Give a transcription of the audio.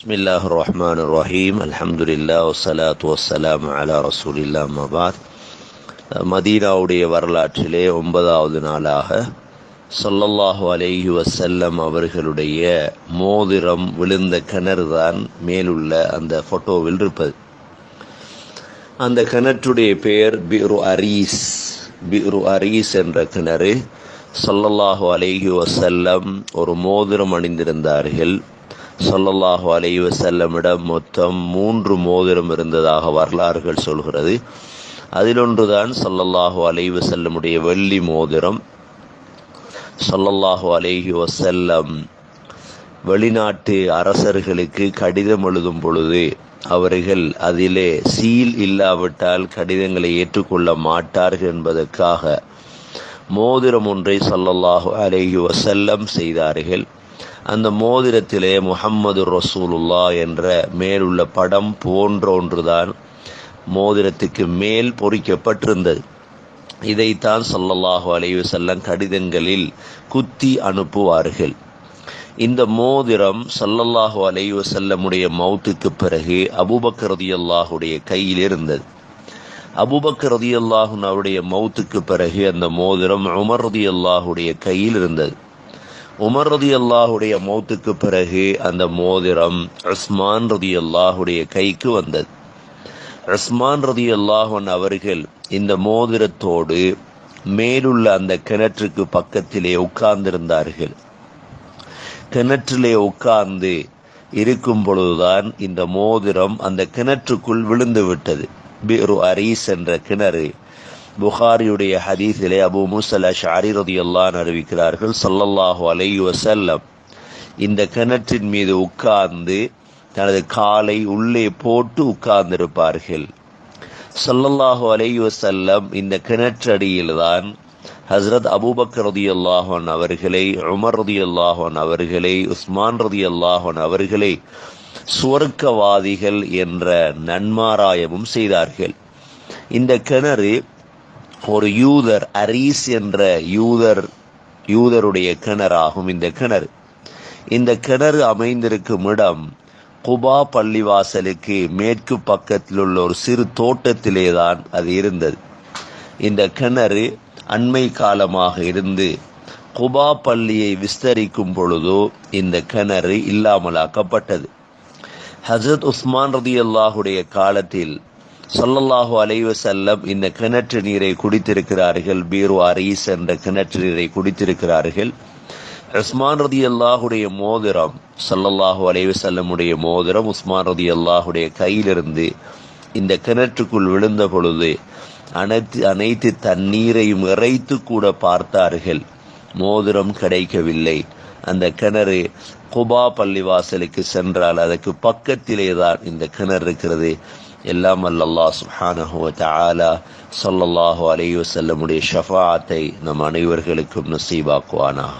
بسم الله الرحمن الرحيم الحمد لله والصلاة والسلام على رسول الله ما بعد மதீனாவுடைய வரலாற்றிலே ஒன்பதாவது நாளாக சொல்லல்லாஹு அலைஹி வசல்லம் அவர்களுடைய மோதிரம் விழுந்த கிணறு தான் மேலுள்ள அந்த ஃபோட்டோவில் இருப்பது அந்த கிணற்றுடைய பெயர் பிரு அரீஸ் பிரு அரீஸ் என்ற கிணறு சொல்லல்லாஹு அலைஹி வசல்லம் ஒரு மோதிரம் அணிந்திருந்தார்கள் சொல்லல்லாஹு அலைவ செல்லமிடம் மொத்தம் மூன்று மோதிரம் இருந்ததாக வரலாறுகள் சொல்கிறது. அதிலொன்றுதான் சொல்லல்லாஹு அலைவு செல்லமுடைய வெள்ளி மோதிரம். சொல்லல்லாஹு அலைஹி வசல்லம் வெளிநாட்டு அரசர்களுக்கு கடிதம் எழுதும் பொழுது அவர்கள் அதிலே சீல் இல்லாவிட்டால் கடிதங்களை ஏற்றுக்கொள்ள மாட்டார்கள் என்பதற்காக மோதிரம் ஒன்றை சொல்லல்லாஹு அலைஹி வசல்லம் செய்தார்கள். அந்த மோதிரத்திலே முஹம்மது ரசூலுல்லா என்ற மேலுள்ள படம் போன்ற ஒன்றுதான் மோதிரத்துக்கு மேல் பொறிக்கப்பட்டிருந்தது. இதைத்தான் சொல்லல்லாஹு அலைவு செல்லம் கடிதங்களில் குத்தி அனுப்புவார்கள். இந்த மோதிரம் சல்லல்லாஹு அலைவு செல்லமுடைய மௌத்துக்கு பிறகு அபுபக்கரதியல்லாஹுடைய கையில் இருந்தது. அபூபக்கர் அவருடைய மௌத்துக்கு பிறகு அந்த மோதிரம் உமர் ரதியல்லாஹுடைய கையில் இருந்தது. உமர் ரதி அல்லாஹுடைய மௌத்துக்கு பிறகு அந்த மோதிரம் உஸ்மான் ரதி அல்லாஹுடைய கைக்கு வந்தது. உஸ்மான் ரதி அல்லாஹன் அவர்கள் இந்த மோதிரத்தோடு மேலுள்ள அந்த கிணற்றுக்கு பக்கத்திலே உட்கார்ந்திருந்தார்கள். கிணற்றிலே உட்கார்ந்து இருக்கும் பொழுதுதான் இந்த மோதிரம் அந்த கிணற்றுக்குள் விழுந்து விட்டது பிரு அரீஸ் என்ற கிணறு புகாரியுடைய ஹதீஸிலே அபு முசல் அஷாரி ரதியுல்லான் அறிவிக்கிறார்கள் சல்லல்லாஹு அலை வசல்லம் இந்த கிணற்றின் மீது உட்கார்ந்து தனது காலை உள்ளே போட்டு உட்கார்ந்திருப்பார்கள். சொல்லல்லாஹு அலை வசல்லம் இந்த கிணற்றடியில் தான் ஹசரத் அபூபக்கர் ரதி அல்லாஹன் அவர்களை உமர் ரதி அல்லாஹன் அவர்களை உஸ்மான் ரதி அல்லாஹன் அவர்களை சுவர்க்கவாதிகள் என்ற நன்மாராயமும் செய்தார்கள். இந்த கிணறு ஒரு யூதர் அரீஸ் என்ற யூதர் யூதருடைய கிணறாகும் இந்த கிணறு. இந்த கிணறு அமைந்திருக்கும் இடம் குபா பள்ளிவாசலுக்கு மேற்கு பக்கத்தில் உள்ள ஒரு சிறு தோட்டத்திலே தான் அது இருந்தது. இந்த கிணறு அண்மை காலமாக இருந்து குபா பள்ளியை விஸ்தரிக்கும் பொழுதோ இந்த கிணறு இல்லாமலாக்கப்பட்டது. ஹசரத் உஸ்மான் ரதி அல்லாஹுடைய காலத்தில் சொல்லல்லாஹு அலைவ செல்லம் இந்த கிணற்று நீரை குடித்திருக்கிறார்கள். பீரு அரீஸ் என்ற கிணற்று நீரை குடித்திருக்கிறார்கள். உஸ்மான் ரதி அல்லாஹுடைய மோதிரம் சொல்லல்லாஹு அலைவ செல்லமுடைய மோதிரம் உஸ்மான் ரதி அல்லாஹுடைய கையிலிருந்து இந்த கிணற்றுக்குள் விழுந்த பொழுது அனைத்து அனைத்து தண்ணீரையும் இறைத்து கூட பார்த்தார்கள். மோதிரம் கிடைக்கவில்லை. அந்த கிணறு குபா பள்ளிவாசலுக்கு சென்றால் அதற்கு பக்கத்திலே தான் இந்த கிணறு இருக்கிறது. எல்லாம் அல்லல்லா சுஹானஹு தஆலா ஸல்லல்லாஹு அலைஹி வஸல்லமுடைய ஷஃபாஅத்தை நம் அனைவர்களுக்கும் நசீபாக்குவானாக